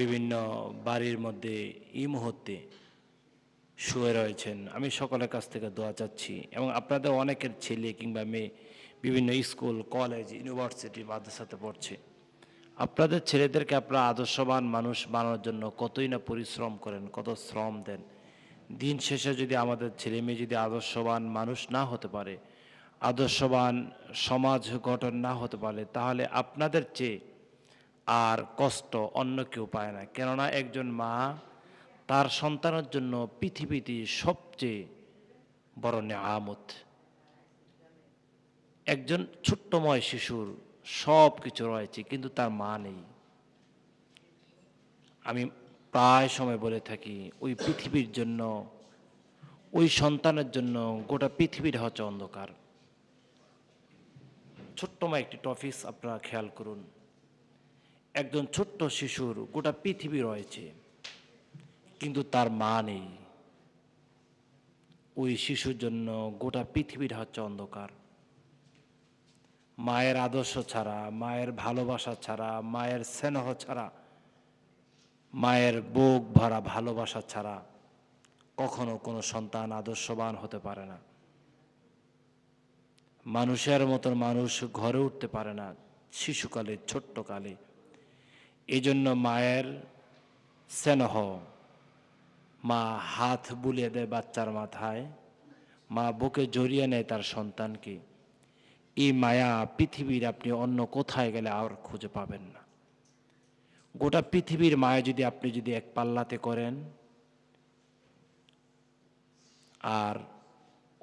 বিভিন্ন বাড়ির মধ্যে এই মুহূর্তে শুয়ে রয়েছেন। আমি সকলের কাছ থেকে দোয়া চাচ্ছি এবং আপনাদের অনেকের ছেলে কিংবা মেয়ে বিভিন্ন স্কুল, কলেজ, ইউনিভার্সিটি, মাদ্রাসাতে পড়ছে। আপনাদের ছেলেদেরকে আপনারা আদর্শবান মানুষ বানানোর জন্য কতই না পরিশ্রম করেন, কত শ্রম দেন। দিন শেষে যদি আমাদের ছেলে মেয়ে যদি আদর্শবান মানুষ না হতে পারে, আদর্শবান সমাজ গঠন না হতে পারে, তাহলে আপনাদের চেয়ে আর কষ্ট অন্য কেউ পায় না। কেননা একজন মা তার সন্তানের জন্য পৃথিবীতে সবচেয়ে বড় নেয়ামত। একজন ছোট্টময় শিশুর সব কিছু রয়েছে, কিন্তু তার মা নেই। আমি প্রায় সময় বলে থাকি, ওই পৃথিবীর জন্য, ওই সন্তানের জন্য গোটা পৃথিবীর হচ্ছে অন্ধকার। ছোট্টময় একটি টপিস আপনারা খেয়াল করুন। একজন ছোট্ট শিশুর গোটা পৃথিবী রয়েছে, কিন্তু তার মা নেই। ওই শিশুর জন্য গোটা পৃথিবীর হচ্ছে অন্ধকার। মায়ের আদর্শ ছাড়া, মায়ের ভালোবাসা ছাড়া, মায়ের স্নেহ ছাড়া, মায়ের বুক ভরা ভালোবাসা ছাড়া কখনো কোনো সন্তান আদর্শবান হতে পারে না। মানুষের মতন মানুষ ঘরে উঠতে পারে না শিশুকালে ছোট্টকালে এই জন্য মায়ের স্নেহ মা হাত বুলিয়ে দেয় বাচ্চার মাথায়, মা বুকে জড়িয়ে নেয় তার সন্তানকে। এই মায়া পৃথিবীর আপনি অন্য কোথায় গেলে আর খুঁজে পাবেন না। গোটা পৃথিবীর মায়া যদি আপনি যদি এক পাল্লাতে করেন, আর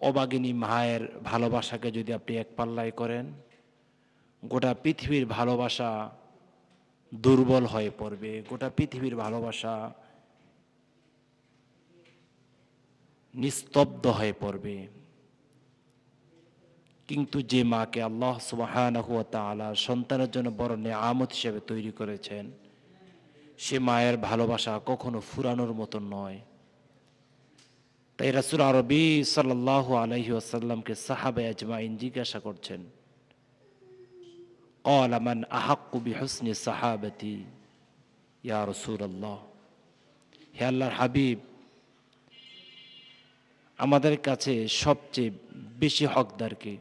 অবাগিনী মায়ের ভালোবাসাকে যদি আপনি এক পাল্লায় করেন, গোটা পৃথিবীর ভালোবাসা দুর্বল হয়ে পড়বে, গোটা পৃথিবীর ভালোবাসা নিস্তব্ধ হয়ে পড়বে। কিন্তু যে মাকে আল্লাহ সুবাহানহু তাআলা সন্তানের জন্য বড় নেয়ামত হিসেবে তৈরি করেছেন, সে মায়ের ভালোবাসা কখনো ফুরানোর মতো নয়। তাই রাসুল আরবি সাল্লাহ আলহি আসাল্লামকে সাহাবে আজমাইন জিজ্ঞাসা করছেন قال من أحق بحسن صحابتي يا رسول الله হে আল্লাহর হাবিব আমাদের কাছে সবচেয়ে বেশি হকদারকে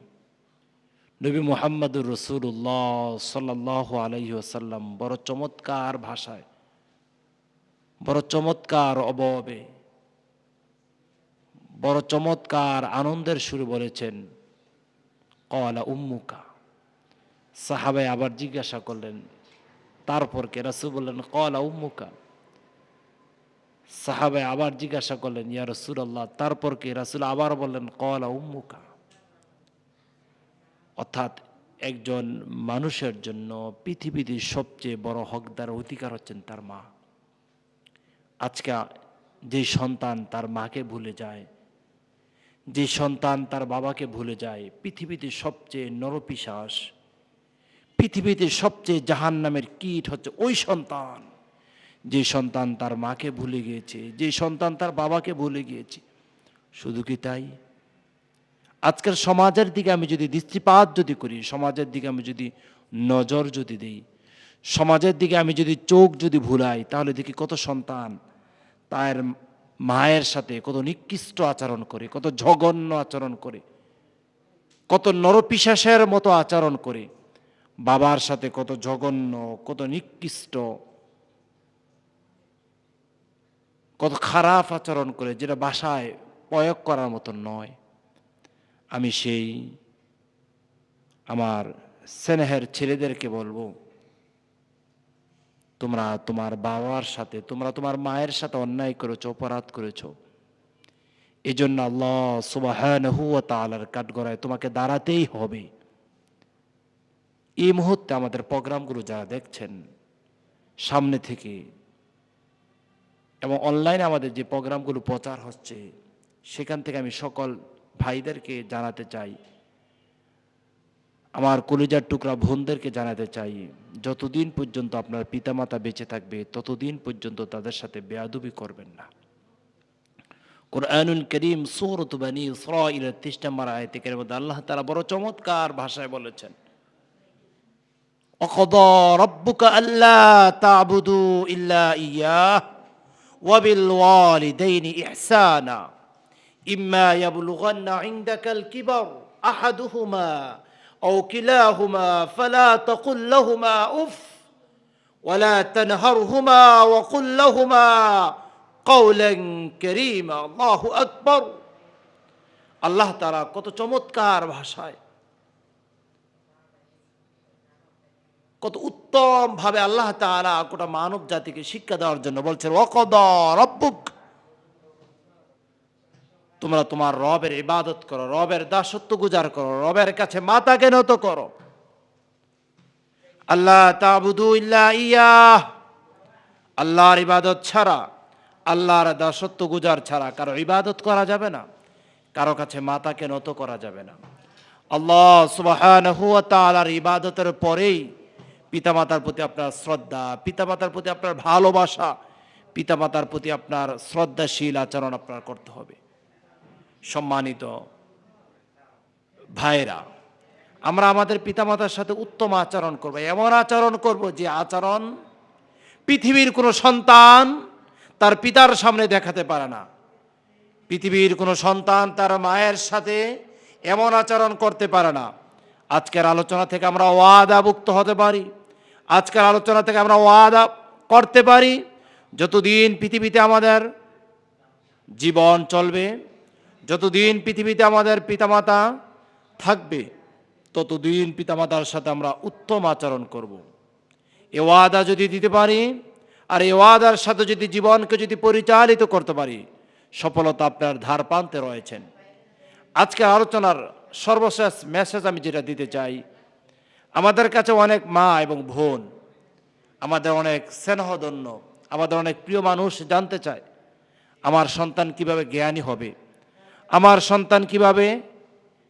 নবী মোহাম্মদুর রসুল্লাহ সাল্লাহ আলহি আসাল্লাম বড় চমৎকার ভাষায় বড় চমৎকার অববে বড় চমৎকার আনন্দের সুরে বলেছেন কলা উম্মুকা সাহাবাই আবার জিজ্ঞাসা করলেন, তারপর কে? রাসু বললেন কলা উম্মুকা। সাহাবাই আবার জিজ্ঞাসা করলেন, ইয়া রসুল আল্লাহ তারপর কে? রাসুল আবার বললেন কলা উম্মুকা। অর্থাৎ একজন মানুষের জন্য পৃথিবীতে সবচেয়ে বড় হকদার অধিকার হচ্ছেন তার মা। আজকে যে সন্তান তার মাকে ভুলে যায়, যে সন্তান তার বাবাকে ভুলে যায়, পৃথিবীতে সবচেয়ে নরপিশ্বাস পৃথিবীতে সবচেয়ে জাহান নামের কীট হচ্ছে ওই সন্তান। যে সন্তান তার মাকে ভুলে গিয়েছে, যে সন্তান তার বাবাকে ভুলে গিয়েছে। শুধু কি তাই? আজকের সমাজের দিকে আমি যদি দৃষ্টিপাত যদি করি, সমাজের দিকে আমি যদি নজর যদি দিই, সমাজের দিকে আমি যদি চোখ যদি ভুলাই, তাহলে দেখি কত সন্তান তার মায়ের সাথে কত নিকৃষ্ট আচরণ করে, কত জঘন্য আচরণ করে, কত নরপিশাসের মতো আচরণ করে। বাবার সাথে কত জঘন্য, কত নিকৃষ্ট, কত খারাপ আচরণ করে, যেটা বাসায় প্রয়োগ করার মতো নয়। আমি সেই আমার স্নেহের ছেলেদেরকে বলব, তোমরা তোমার বাবার সাথে, তোমরা তোমার মায়ের সাথে অন্যায় করেছ, অপরাধ করেছ। এই জন্য আল্লাহ সুবাহ কাঠগড়ায় তোমাকে দাঁড়াতেই হবে। এই মুহূর্তে আমাদের প্রোগ্রামগুলো যারা দেখছেন, সামনে থেকে এবং অনলাইনে আমাদের যে প্রোগ্রামগুলো প্রচার হচ্ছে, সেখান থেকে আমি সকল ভাইদেরকে জানাতে চাই, আমার কলিজার টুকরা বোনদেরকে জানাতে চাই, যতদিন পর্যন্ত আপনার পিতামাতা বেঁচে থাকবে, ততদিন পর্যন্ত তাদের সাথে বেয়াদুবি করবেন না। কোরআনুল করিম সৌরত বানী ইসরাইলের তিরিশ নম্বর আয়তিকের মধ্যে আল্লাহ তারা বড় চমৎকার ভাষায় বলেছেন وقضى ربك ألا تعبدوا إلا إياه وبالوالدين إحسانا إما يبلغن عندك الكبر أحدهما أو كلاهما فلا تقل لهما أف ولا تنهرهما وقل لهما قولا كريما الله أكبر আল্লাহ তারা কত চমৎকার ভাষায় কত উত্তম ভাবে আল্লাহ তাআলা গোটা মানব জাতিকে শিক্ষা দেওয়ার জন্য বলছেন ওকদ রব্বুক। তোমরা তোমার রবের ইবাদত করো, রবের দাসত্ব গুজার করো, রবের কাছে মাতাকে নত করো। আল্লাহ ইয়া আল্লাহর ইবাদত ছাড়া, আল্লাহর দাসত্ব গুজার ছাড়া কারও ইবাদত করা যাবে না, কারও কাছে মাতাকে নত করা যাবে না। আল্লাহ ওয়া ইবাদতের পরেই পিতামাতার প্রতি আপনার শ্রদ্ধা, পিতামাতার প্রতি আপনার ভালোবাসা, পিতামাতার প্রতি আপনার শ্রদ্ধাশীল আচরণ আপনার করতে হবে। সম্মানিত ভাইরা আমরা আমাদের পিতামাতার সাথে উত্তম আচরণ করব, এমন আচরণ করব যে আচরণ পৃথিবীর কোনো সন্তান তার পিতার সামনে দেখাতে পারে না। পৃথিবীর কোনো সন্তান তার মায়ের সাথে এমন আচরণ করতে পারে না। আজকের আলোচনা থেকে আমরা ওয়াদাভুক্ত হতে পারি। আজকের আলোচনা থেকে আমরা ওয়াদা করতে পারি। যতদিন পৃথিবীতে আমাদের জীবন চলবে, যতদিন পৃথিবীতে আমাদের পিতামাতা থাকবে, ততদিন পিতামাতার সাথে আমরা উত্তম আচরণ করব। এ ওয়াদা যদি দিতে পারি, আর এ ওয়াদার সাথে যদি জীবনকে যদি পরিচালিত করতে পারি, সফলতা আপনার ধার প্রান্তে রয়েছেন। আজকে আলোচনার সর্বশেষ মেসেজ আমি যেটা দিতে চাই, আমাদের কাছে অনেক মা এবং বোন, আমাদের অনেক স্নেহধন্য, আমাদের অনেক প্রিয় মানুষ জানতে চায়, আমার সন্তান কীভাবে জ্ঞানী হবে, আমার সন্তান কীভাবে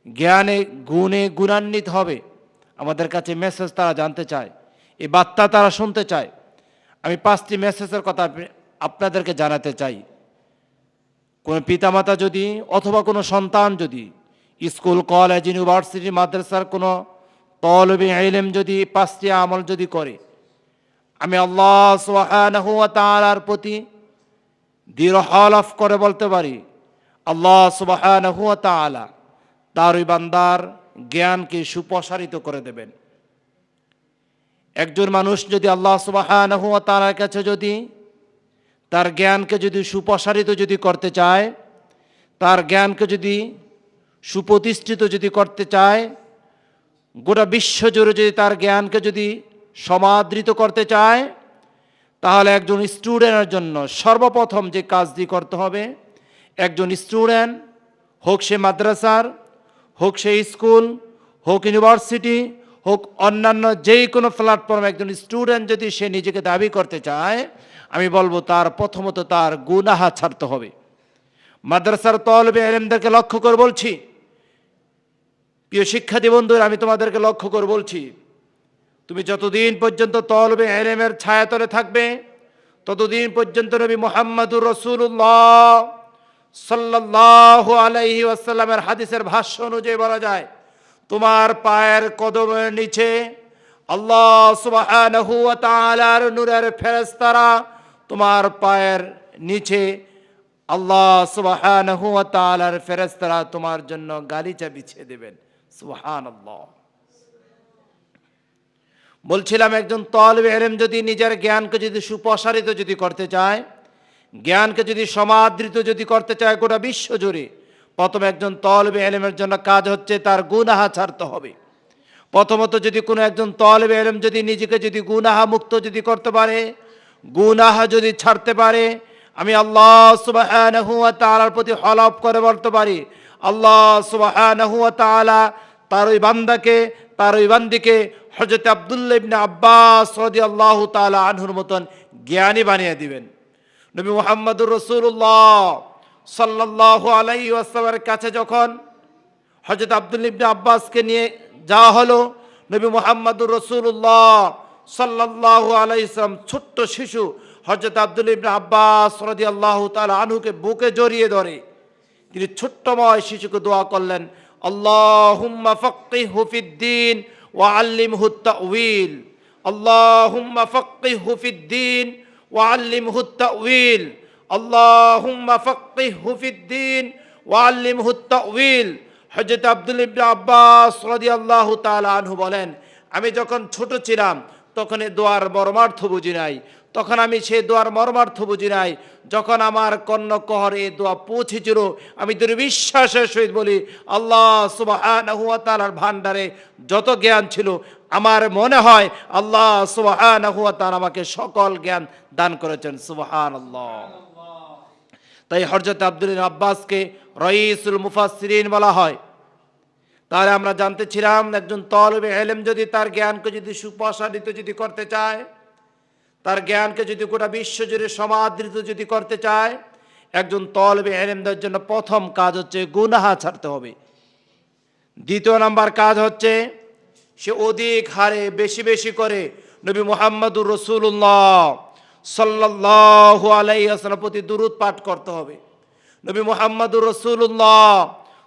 জ্ঞানে গুণে গুণান্বিত হবে, আমাদের কাছে মেসেজ তারা জানতে চায় এই বার্তা তারা শুনতে চায়। আমি পাঁচটি মেসেজের কথা আপনাদেরকে জানাতে চাই। কোনো পিতামাতা যদি অথবা কোনো সন্তান যদি স্কুল, কলেজ, ইউনিভার্সিটি, মাদ্রাসার কোনো তলবি এলেম যদি, পাঁচটি আমল যদি করে, আমি আল্লাহ তাআলার প্রতি দৃঢ় হলফ করে বলতে পারি, আল্লাহ সুবহানাহু ওয়া তাআলা তার ওই বান্দার জ্ঞানকে সুপ্রসারিত করে দেবেন। একজন মানুষ যদি আল্লাহ সুবহানাহু ওয়া তাআলার কাছে যদি, তার জ্ঞানকে যদি সুপ্রসারিত যদি করতে চায়, তার জ্ঞানকে যদি সুপ্রতিষ্ঠিত যদি করতে চায়, গোটা বিশ্ব জুড়ে যদি তার জ্ঞানকে যদি সমাদৃত করতে চায়, তাহলে একজন স্টুডেন্টের জন্য সর্বপ্রথম যে কাজটি করতে হবে, একজন স্টুডেন্ট, হোক সে মাদ্রাসার, হোক সে স্কুল, হোক ইউনিভার্সিটি, হোক অন্যান্য যেই কোনো প্ল্যাটফর্মে একজন স্টুডেন্ট যদি সে নিজেকে দাবি করতে চায়, আমি বলব তার প্রথমত তার গুনাহা ছাড়তে হবে। মাদ্রাসার তলবে এলেমদেরকে লক্ষ্য করে বলছি। প্রিয় শিক্ষার্থী বন্ধুরা, আমি তোমাদেরকে লক্ষ্য করে বলছি, তুমি যতদিন পর্যন্ত তলবে এলেমের ছায়াতলে থাকবে, ততদিন পর্যন্ত নবী মোহাম্মদুর রসুল্লাহ সাল্লাহ আলাইহি ওয়াসাল্লামের হাদিসের ভাষ্য অনুযায়ী বলা যায়, তোমার পায়ের কদমের নিচে আল্লাহ তাআলার নূরের ফেরেশতারা তোমার পায়ের নিচে আল্লাহ সুবহানাহু ওয়া তাআলার ফেরেশতারা তোমার জন্য গালিচা বিছিয়ে দেবেন। সুবহানাল্লাহ। বলছিলাম, একজন তলবে এলেম যদি নিজের জ্ঞানকে যদি সুপ্রসারিত যদি করতে চায়, জ্ঞানকে যদি সমাদৃত যদি করতে চায় গোটা বিশ্ব জুড়ে, প্রথম একজন তলবে এলেমের জন্য কাজ হচ্ছে তার গুনাহা ছাড়তে হবে। প্রথমত যদি কোনো একজন তলবে এলেম যদি নিজেকে যদি গুনাহা মুক্ত যদি করতে পারে, গুনাহা যদি ছাড়তে পারে আমি আল্লাহ সুবহানাহু ওয়া তাআলার প্রতি হলফ করে বলতে পারি। আল্লাহ তাআলা তার ওই বান্দাকে, তার ওই বান্দিকে হজরত আব্দুল্লাহ ইবনে আব্বাস রাদিয়াল্লাহু তাআলা আনহুর মতন জ্ঞানী বানিয়ে দিবেন। নবী মুহাম্মদুর রাসূলুল্লাহ সাল্লাল্লাহু আলাইহি ওয়াসাল্লামের কাছে যখন হজরত আব্দুল আব্বাসকে নিয়ে যাওয়া হলো, নবী মোহাম্মদুর রসুল্লাহ সাল্লাল্লাহু আলাইহি ইসলাম ছোট্ট শিশু হজরত আব্দুল ইবনা আব্বাস সরদি আল্লাহ তাল আনুকে বুকে জড়িয়ে ধরে। তিনি ছোট্টময় শিশুকে দোয়া করলেন, আল্লাহুম্মা ফক্কি হুফিদ্দিন ও আল্লিম হুত্তা উইল আল্লাহুম্মা ফক্কি হুফিদ্দিন ও আল্লিম হুত্তা উইল আল্লাহুম্মা ফক্কি হুফিদ্দিন ও আল্লিম হুত্তা উইল হজরত আব্দুল ইবনা আব্বাস সরদি আল্লাহ তাল আনহু বলেন, আমি যখন ছোট ছিলাম, তখন এ দোয়ার বরমার্থ বুঝি নাই। তখন আমি সে দোয়ার মর্মার্থ বুঝি নাই। যখন আমার কর্ণ কর্ণকহর এ দোয়া পৌঁছেছিল, আমি দুর্বিশ্বাসের সহিত বলি, আল্লাহ সুবহানাহু ওয়া তাআলার ভান্ডারে যত জ্ঞান ছিল, আমার মনে হয় আল্লাহ তাআলা আমাকে সকল জ্ঞান দান করেছেন। সুবহানাল্লাহ। তাই হরজত আব্দুল আব্বাসকে রইসুল মুফাসসিরিন বলা হয়। তাহলে আমরা জানতেছিলাম একজন তলবে এলেম যদি তার জ্ঞানকে যদি সুপ্রসারিত যদি করতে চায় তার জ্ঞানকে যদি গোটা বিশ্ব জুড়ে সমাদৃত যদি করতে চায়, একজন তলবে এলেমদের জন্য প্রথম কাজ হচ্ছে গুনাহা ছাড়তে হবে। দ্বিতীয় নাম্বার কাজ হচ্ছে, সে অধিক হারে বেশি বেশি করে নবী মোহাম্মদুর রসুল্লাহ সাল্লাহ আলাইসালাম প্রতি দুরুদ পাঠ করতে হবে। নবী মোহাম্মদুর রসুল্লাহ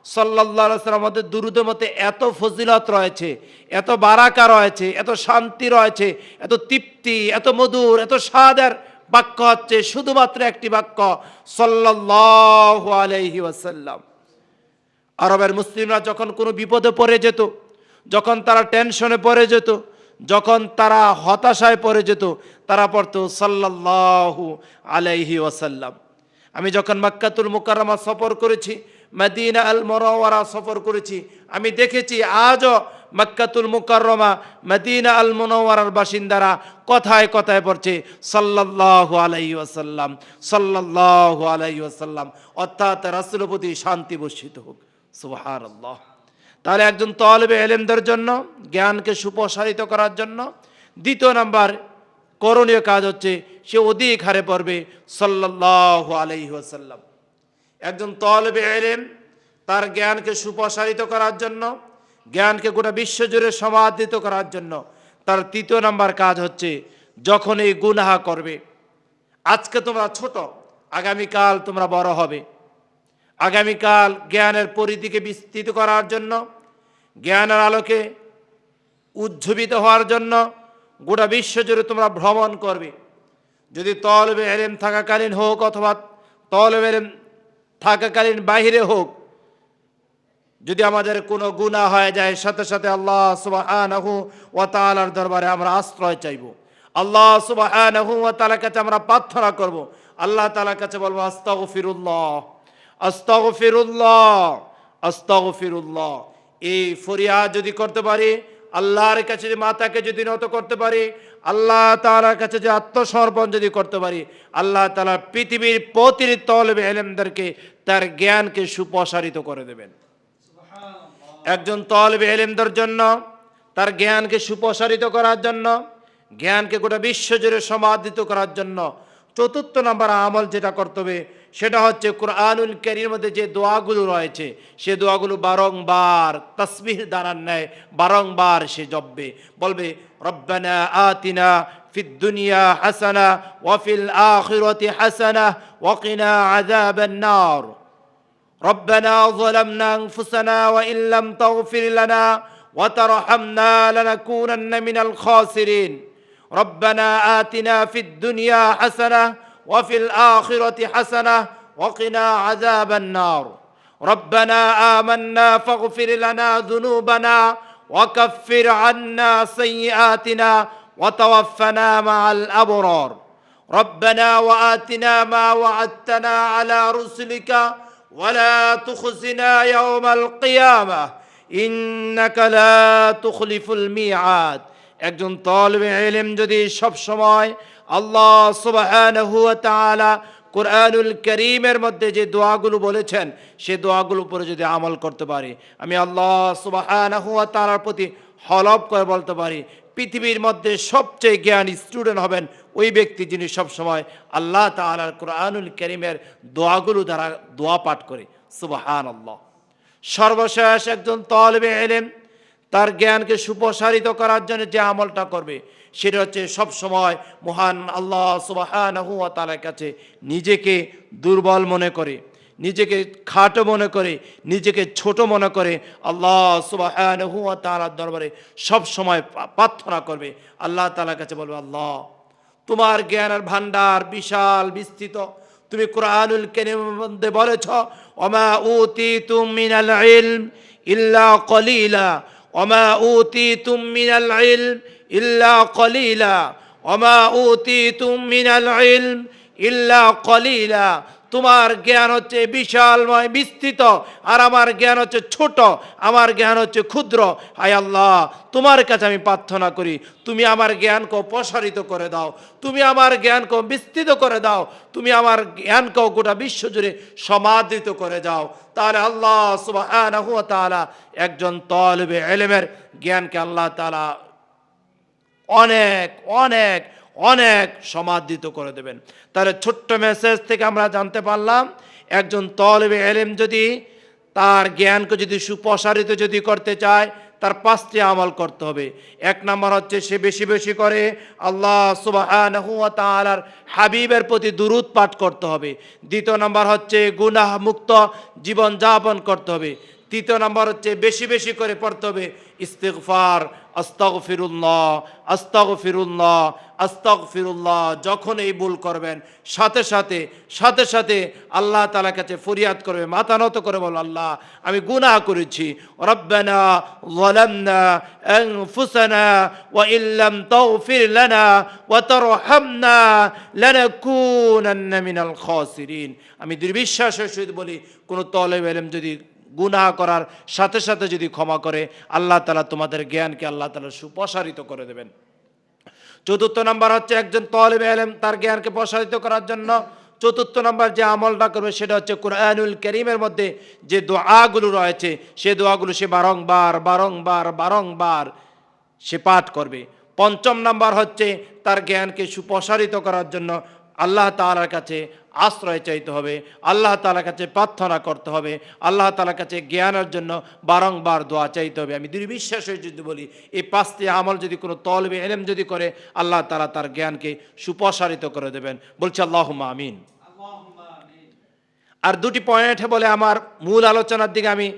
সাল্লাহ মধ্যে দুরুদের মধ্যে এত ফজিলত রয়েছে, এত বারাকা রয়েছে, এত শান্তি রয়েছে, এত তৃপ্তি, এত মধুর, এত স্বাদের বাক্য হচ্ছে শুধুমাত্র একটি বাক্য সাল্লাহ আলাইহি ওয়াসাল্লাম। আরবের মুসলিমরা যখন কোনো বিপদে পড়ে যেত, যখন তারা টেনশনে পড়ে যেত, যখন তারা হতাশায় পড়ে যেত, তারা পড়তো সাল্লাল্লাহু আলাইহি ওয়াসাল্লাম। আমি যখন মাক্কাতুল মুকাররমা সফর করেছি মদিনা আল মরওয়ারা সফর করেছি। আমি দেখেছি আজও মক্কাতুল মুকাররমা মদিনা আল মুনওয়ারার বাসিন্দারা কথায় কথায় পড়ছে, সাল্লাল্লাহু আলাইহি ওয়াসাল্লাম, সাল্লাল্লাহু আলাইহি ওয়াসাল্লাম। অর্থাৎ রাসূলের শান্তি বর্ষিত হোক। সুবহানাল্লাহ। তাহলে একজন তলবে এলেমদের জন্য, জ্ঞানকে সুপ্রসারিত করার জন্য, দ্বিতীয় নাম্বার করণীয় কাজ হচ্ছে, সে অধিক হারে পড়বে, সাল্লাল্লাহু আলাইহি ওয়াসাল্লাম। একজন তলবে এলেম তার জ্ঞানকে সুপ্রসারিত করার জন্য, জ্ঞানকে গোটা বিশ্বজুড়ে সমাদৃত করার জন্য, তার তৃতীয় নাম্বার কাজ হচ্ছে যখন এই গুনাহা করবে। আজকে তোমরা ছোট, আগামীকাল তোমরা বড় হবে। আগামীকাল জ্ঞানের পরিধিকে বিস্তৃত করার জন্য, জ্ঞানের আলোকে উজ্জীবিত হওয়ার জন্য গোটা বিশ্ব জুড়ে তোমরা ভ্রমণ করবে। যদি তলবে এলেম থাকাকালীন হোক অথবা তলবে এলেম থাকাকালীন বাহিরে হোক, যদি আমাদের কোনো গুনাহ হয়ে যায়, সাথে সাথে আল্লাহ ওয়া তাআলার দরবারে আমরা আশ্রয় চাইব। আল্লাহ তাআলার কাছে আমরা প্রার্থনা করব। আল্লাহ তাআলার কাছে বলব, আস্তাগফিরুল্লাহ আস্তাগফিরুল্লাহ আস্তাগফিরুল্লাহ। এই ফরিয়াদ যদি করতে পারি আল্লাহর কাছে যে মাতাকে যদি নত করতে পারি আল্লাহ তাআলার কাছে যে আত্মসমর্পণ যদি করতে পারি আল্লাহ তালা পৃথিবীর প্রতিটি তলবে এলেমদেরকে তার জ্ঞানকে সুপ্রসারিত করে দেবেন। একজন তলবে এলেমদের জন্য তার জ্ঞানকে সুপ্রসারিত করার জন্য জ্ঞানকে গোটা বিশ্ব জুড়ে সমাদিত করার জন্য চতুর্থ নম্বর আমল যেটা করতে হবে সেটা হচ্ছে কোরআনুল ক্যারির মধ্যে যে দোয়াগুলো রয়েছে সে দোয়াগুলো বারংবার তসবিহ দাঁড়ান নেয় বারংবার সে জপবে বলবে রব্বানা আতিনা ফিদ দুনিয়া হাসানা ওয়াফিল আখিরাতি হাসানা ওয়াকিনা আযাবান নার ربنا ظلمنا انفسنا وان لم تغفر لنا وترحمنا لنكونن من الخاسرين ربنا اتنا في الدنيا حسنه وفي الاخره حسنه وقنا عذاب النار ربنا امنا فاغفر لنا ذنوبنا وكفر عنا سيئاتنا وتوفنا مع الابرار ربنا واتنا ما وعدتنا على رسلك ولا تخزنا يوم القيامة إنك لا تخلف الميعاد একজন তলবে এলেম যদি সব সময় আল্লাহ সুবহানাহু ওয়া তাআলা কোরআনুল করিমের মধ্যে যে দোয়াগুলো বলেছেন, সে দোয়াগুলো উপরে যদি আমল করতে পারি, আমি আল্লাহ সুবহানাহু ওয়া তাআলার প্রতি হলফ করে বলতে পারি, পৃথিবীর মধ্যে সবচেয়ে জ্ঞানী স্টুডেন্ট হবেন ওই ব্যক্তি যিনি সবসময় আল্লাহ তাআলার কোরআনুল করিমের দোয়াগুলো দ্বারা দোয়া পাঠ করে। সুবাহান আল্লাহ সর্বশেষ একজন তলবে এলেম তার জ্ঞানকে সুপ্রসারিত করার জন্য যে আমলটা করবে, সেটা হচ্ছে সব সময় মহান আল্লাহ সুবাহান তালার কাছে নিজেকে দুর্বল মনে করে, নিজেকে খাটো মনে করে, নিজেকে ছোট মনে করে আল্লাহ সুবহানাহু ওয়া তাআলার দরবারে সব সময় প্রার্থনা করবে। আল্লাহ তাআলার কাছে বলবে, আল্লাহ, তোমার জ্ঞানের ভান্ডার বিশাল বিস্তৃত। তুমি কোরআনুল কারীমের মধ্যে বলেছ অমা উতিতুম মিনাল ইল্লা কলিলা। ওমা উতিতুম মিনাল ইলম ইল্লা কলিলা ওমা উতিতুম মিনাল ইলম ইল্লা কলিলা তোমার জ্ঞান হচ্ছে বিশালময় বিস্তৃত, আর আমার জ্ঞান হচ্ছে ছোট, আমার জ্ঞান হচ্ছে ক্ষুদ্র। হায় আল্লাহ, তোমার কাছে আমি প্রার্থনা করি, তুমি আমার জ্ঞানকে প্রসারিত করে দাও, তুমি আমার জ্ঞানকে বিস্তৃত করে দাও, তুমি আমার জ্ঞানকেও গোটা বিশ্ব জুড়ে সমাদৃত করে যাও তাহলে আল্লাহ ওয়া একজন তলবে এলেমের জ্ঞানকে আল্লাহ তাআলা অনেক অনেক অনেক সমাদৃত করে দেবেন। তাহলে ছোট্ট মেসেজ থেকে আমরা জানতে পারলাম, একজন তলবে এলেম যদি, তার জ্ঞানকে যদি সুপ্রসারিত যদি করতে চায়, তার পাঁচটি আমল করতে হবে। এক নম্বর হচ্ছে সে বেশি বেশি করে আল্লাহ তাআলার হাবিবের প্রতি দুরুদ পাঠ করতে হবে। দ্বিতীয় নম্বর হচ্ছে গুনাহ মুক্ত জীবন যাপন করতে হবে। তৃতীয় নম্বর হচ্ছে বেশি বেশি করে পড়তে হবে ইস্তেকফার আস্তক ফিরুল্লাহ আস্তক ফিরুল্লাহ আস্তক ফিরুল্লাহ যখন এই ভুল করবেন, সাথে সাথে সাথে সাথে আল্লাহ তালা কাছে ফরিয়াদ করবে, মাথা নত করে বল আল্লাহ, আমি গুনাহ করেছি। রব্বানা আমি দুর্বিশ্বাসের সহিত বলি, কোনো তলে বেলেম যদি গুনাহ করার সাথে সাথে যদি ক্ষমা করে, আল্লাহ তালা তোমাদের জ্ঞানকে আল্লাহ তালা সুপ্রসারিত করে দেবেন। চতুর্থ নম্বর হচ্ছে একজন তলেব এলেম তার জ্ঞানকে প্রসারিত করার জন্য। চতুর্থ নম্বর যে আমলটা করবে সেটা হচ্ছে কোরআনুল করিমের মধ্যে যে দোয়াগুলো রয়েছে, সে দোয়াগুলো সে বারংবার বারংবার বারংবার সে পাঠ করবে। পঞ্চম নাম্বার হচ্ছে তার জ্ঞানকে সুপ্রসারিত করার জন্য আল্লাহ তাআলার কাছে আশ্রয় চাইতে হবে আল্লাহ তাআলার কাছে প্রার্থনা করতে হবে আল্লাহ তাআলার কাছে জ্ঞানের জন্য বারংবার দোয়া চাইতে হবে। আমি দুর্বিশ্বাস হয়ে যদি বলি এই পাঁচটি আমল যদি কোনো তলবে এলেম যদি করে আল্লাহ তাআলা তার জ্ঞানকে সুপ্রসারিত করে দেবেন। বলছে আল্লাহ আমিন। আর দুটি পয়েন্টে বলে আমার মূল আলোচনার দিকে আমি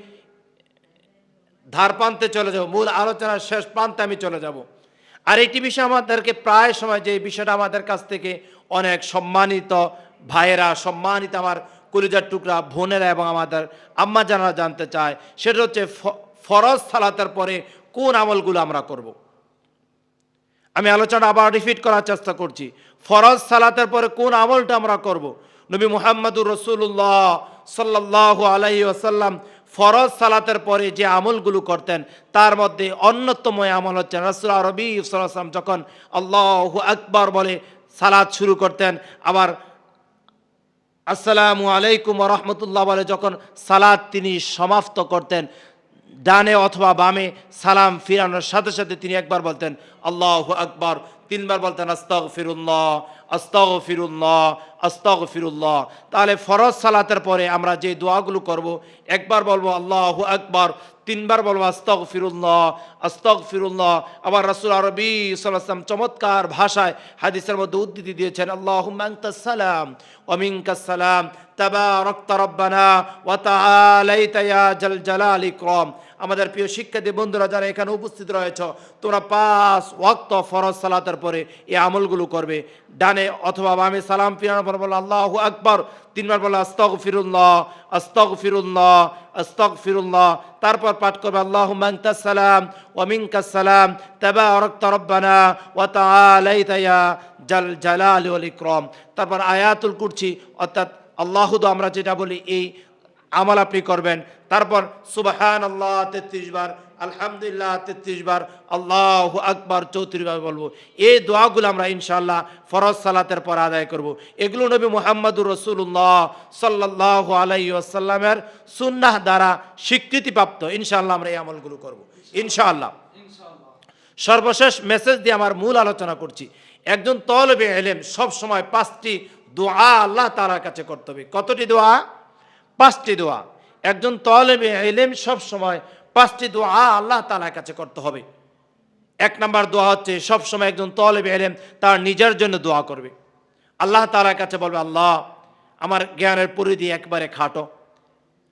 ধার প্রান্তে চলে যাব মূল আলোচনার শেষ প্রান্তে আমি চলে যাব। আর একটি বিষয় আমাদেরকে প্রায় সময় যে বিষয়টা আমাদের কাছ থেকে অনেক সম্মানিত ভাইয়েরা, সম্মানিত আমার কলিজার টুকরা, বোনেরা এবং আমাদের আম্মা জানা জানতে চায়, সেটা হচ্ছে ফরজ সালাতের পরে কোন আমলগুলো আমরা করব। আমি আলোচনা আবার রিপিট করার চেষ্টা করছি ফরজ সালাতের পরে কোন আমলটা আমরা করব। নবী মুহাম্মদুর রসুল্লাহ সাল্লাহ আলাই আসাল্লাম ফরজ সালাতের পরে যে আমলগুলো করতেন, তার মধ্যে অন্যতম আমল হচ্ছে রসুল রবি সাল্লাম যখন আল্লাহ আকবর বলে সালাত শুরু করতেন, আবার আসসালামু আলাইকুম রহমতুল্লাহ বলে যখন সালাদ তিনি সমাপ্ত করতেন, ডানে অথবা বামে সালাম ফিরানোর সাথে সাথে তিনি একবার বলতেন, আল্লাহ আকবর। তিনবার বলতেন আস্তাক ফিরুল্লাহ আস্তাগ ফিরুল্লাহ আস্তাগ ফিরুল্লাহ তাহলে ফরজ সালাতের পরে আমরা যে দোয়াগুলো করব, একবার বলব আল্লাহ আকবর, তিনবার বলব আস্তাগ ফিরুল্লাহ আস্তাগ ফিরুল্লাহ আবার রাসুল আরবি সাল্লাম চমৎকার ভাষায় হাদিসের মধ্যে উদ্ধৃতি দিয়েছেন আল্লাহ সালাম ওমিনকা সালাম আমাদের প্রিয় শিক্ষার্থী বন্ধুরা, যারা এখানে উপস্থিত রয়েছে, তোমরা পাঁচ ওয়াক্ত ফরজ সালাতের পরে এই আমলগুলো করবে। ডানে অথবা বামে সালাম ফিরানোর পর আল্লাহু আকবার। তিনবার বলো আস্তক ফিরুল্লাহ আস্তক ফিরুল্লাহ আস্তক ফিরুল্লাহ তারপর পাঠ করবে আল্লাহ মাংতাস সালাম ওমিনকা সালাম, তাবারকত রব্বানা ওয়া তাআলাইতা ইয়া জাল জালাল ওয়াল ইকরাম। তারপর আয়াতুল কুরসি, অর্থাৎ আল্লাহুদ আমরা যেটা বলি, এই আমল আপনি করবেন। তারপর সুবাহান আল্লাহ তেত্রিশ বার, আলহামদুলিল্লাহ তেত্রিশ বার, আল্লাহ আকবার চৌত্রিশ বার বলব। এই দোয়াগুলো আমরা ইনশাআল্লাহ ফরজ সালাতের পর আদায় করব। এগুলো নবী মোহাম্মদুর রসুল্লাহ সাল্লাহ আলাই আসাল্লামের সুন্নাহ দ্বারা স্বীকৃতিপ্রাপ্ত। ইনশাল্লাহ আমরা এই আমলগুলো করব। ইনশাআল্লাহ। সর্বশেষ মেসেজ দিয়ে আমার মূল আলোচনা করছি। একজন তলবে এলেম সব সময় পাঁচটি দোয়া আল্লাহ তালার কাছে করতে হবে। কতটি দোয়া? পাঁচটি দোয়া। একজন তলবে এলেম সব সময় পাঁচটি দোয়া আল্লাহ তালার কাছে করতে হবে। এক নাম্বার দোয়া হচ্ছে, সব সময় একজন তলবে এলেম তার নিজের জন্য দোয়া করবে। আল্লাহ তালার কাছে বলবে, আল্লাহ, আমার জ্ঞানের পরিধি একবারে খাটো।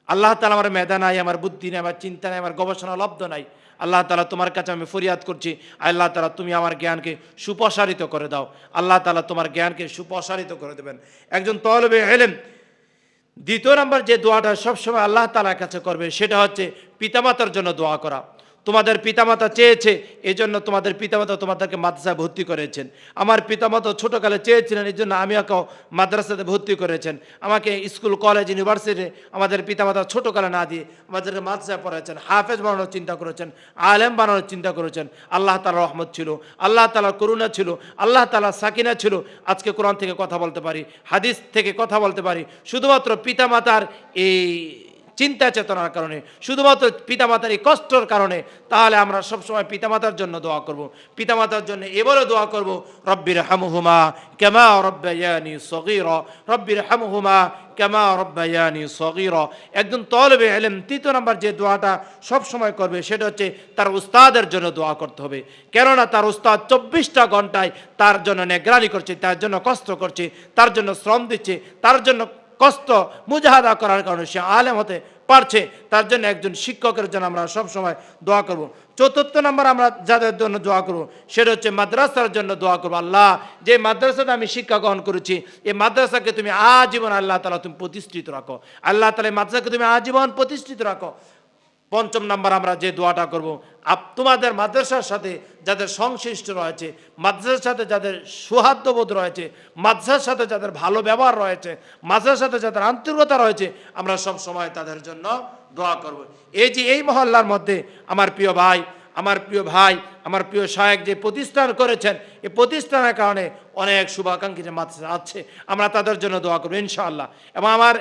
আল্লাহ তালা আমার মেধা নাই, আমার বুদ্ধি নাই, আমার চিন্তা নাই, আমার গবেষণা লব্ধ নাই। আল্লাহ তালা তোমার কাছে আমি ফরিয়াদ করছি। আল্লাহ তালা, তুমি আমার জ্ঞানকে সুপ্রসারিত করে দাও। আল্লাহ তালা তোমার জ্ঞানকে সুপ্রসারিত করে দেবেন। একজন তলবে এলেন দ্বিতীয় নম্বর যে দোয়াটা সবসময় আল্লাহ তালার কাছে করবে, সেটা হচ্ছে পিতামাতার জন্য দোয়া করা। তোমাদের পিতামাতা চেয়েছে এই জন্য তোমাদের পিতামাতা তোমাদেরকে মাদ্রাসায় ভর্তি করেছেন। আমার পিতামাতা ছোটোকালে চেয়েছিলেন এই জন্য আমি আমিও মাদ্রাসাতে ভর্তি করেছেন। আমাকে স্কুল, কলেজ ইউনিভার্সিটি আমাদের পিতামাতা ছোটোকালে না দিয়ে আমাদেরকে মাদ্রাসায় পড়াচ্ছেন হাফেজ বানানোর চিন্তা করেছেন, আলেম বানানোর চিন্তা করেছেন। আল্লাহ তালার রহমত ছিল, আল্লাহ তালার করুণা ছিল, আল্লাহ তালার সাকিনা ছিল। আজকে কোরআন থেকে কথা বলতে পারি, হাদিস থেকে কথা বলতে পারি। শুধুমাত্র পিতামাতার এই চিন্তা চেতনার কারণে, শুধুমাত্র পিতামাতার এই কষ্টর কারণে, তাহলে আমরা সবসময় পিতামাতার জন্য দোয়া করব। পিতামাতার জন্য এবারও দোয়া করব রব্বির হামহুমা কেমা রব্বায়ানি সগির রব্বির হামহুমা কেমা রব্বায়ানি সগির। একজন তলবে এলেম, তৃতীয় নম্বর যে দোয়াটা সব সময় করবে, সেটা হচ্ছে তার উস্তাদের জন্য দোয়া করতে হবে। কেননা তার উস্তাদ চব্বিশটা ঘন্টায় তার জন্য নেগ্রানি করছে, তার জন্য কষ্ট করছে, তার জন্য শ্রম দিচ্ছে, তার জন্য কষ্ট মুজাহাদা করার কারণে সে আলেম হতে পারছে। তার জন্য একজন শিক্ষকের জন্য আমরা সবসময় দোয়া করব। চতুর্থ নম্বর আমরা যাদের জন্য দোয়া করব, সেটা হচ্ছে মাদ্রাসার জন্য দোয়া করব। আল্লাহ, যে মাদ্রাসাতে আমি শিক্ষা গ্রহণ করেছি, এই মাদ্রাসাকে তুমি আজীবন আল্লাহ তালা তুমি প্রতিষ্ঠিত রাখো। আল্লাহ তালা মাদ্রাসাকে তুমি আজীবন প্রতিষ্ঠিত রাখো। পঞ্চম নাম্বার আমরা যে দোয়াটা করব। আপ তোমাদের মাদ্রাসার সাথে যাদের সংশ্লিষ্ট রয়েছে, মাদ্রাসার সাথে যাদের সৌহার্দ্যবোধ রয়েছে, মাদ্রাসার সাথে যাদের ভালো ব্যবহার রয়েছে, মাদ্রাসার সাথে যাদের আন্তরিকতা রয়েছে, আমরা সব সময় তাদের জন্য দোয়া করব। এই যে এই মহল্লার মধ্যে আমার প্রিয় ভাই, আমার প্রিয় ভাই, আমার প্রিয় সহায়ক যে প্রতিষ্ঠান করেছেন এই প্রতিষ্ঠানের কারণে অনেক শুভাকাঙ্ক্ষী যে মাদ্রাসা আছে, আমরা তাদের জন্য দোয়া করব ইনশাআল্লাহ। এবং আমার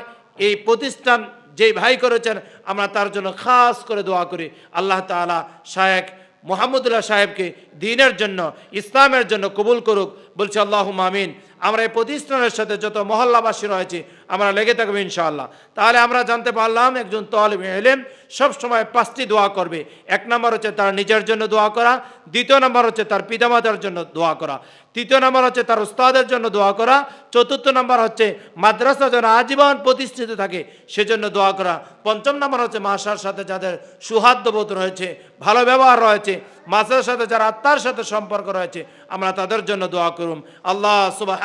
এই প্রতিষ্ঠান যেই ভাই করেছেন, আমরা তার জন্য খাস করে দোয়া করি। আল্লাহ তালা শায়েক মোহাম্মদুল্লাহ সাহেবকে দিনের জন্য, ইসলামের জন্য কবুল করুক। বলছে আল্লাহ মামিন আমরা এই প্রতিষ্ঠানের সাথে যত মহল্লাবাসী রয়েছে, আমরা লেগে থাকব ইনশাআল্লাহ। তাহলে আমরা জানতে পারলাম, একজন তলব এলেম সবসময় পাঁচটি দোয়া করবে। এক নম্বর হচ্ছে তার নিজের জন্য দোয়া করা, দ্বিতীয় নম্বর হচ্ছে তার পিতামাতার জন্য দোয়া করা, তৃতীয় নম্বর হচ্ছে তার উস্তাদের জন্য দোয়া করা, চতুর্থ নম্বর হচ্ছে মাদ্রাসা যেন আজীবন প্রতিষ্ঠিত থাকে, সেজন্য দোয়া করা, পঞ্চম নম্বর হচ্ছে মাসার সাথে যাদের সুহাদ্যবোধ রয়েছে, ভালো ব্যবহার রয়েছে, মাসার সাথে যারা আত্মার সাথে সম্পর্ক রয়েছে, আমরা তাদের জন্য দোয়া করুন আল্লাহ সুবাহ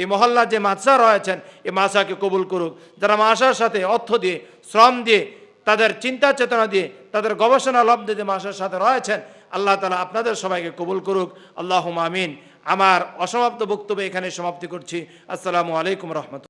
এই মহল্লার যে মাসা রয়েছেন, এই মাসাকে কবুল করুক। যারা মাসার সাথে অর্থ দিয়ে, শ্রম দিয়ে, তাদের চিন্তা চেতনা দিয়ে, তাদের গবেষণা লব্ধে দিয়ে মাসার সাথে রয়েছেন, আল্লাহ তালা আপনাদের সবাইকে কবুল করুক। আল্লাহ আমিন। আমার অসমাপ্ত বক্তব্য এখানে সমাপ্তি করছি। আসসালামু আলাইকুম রহমত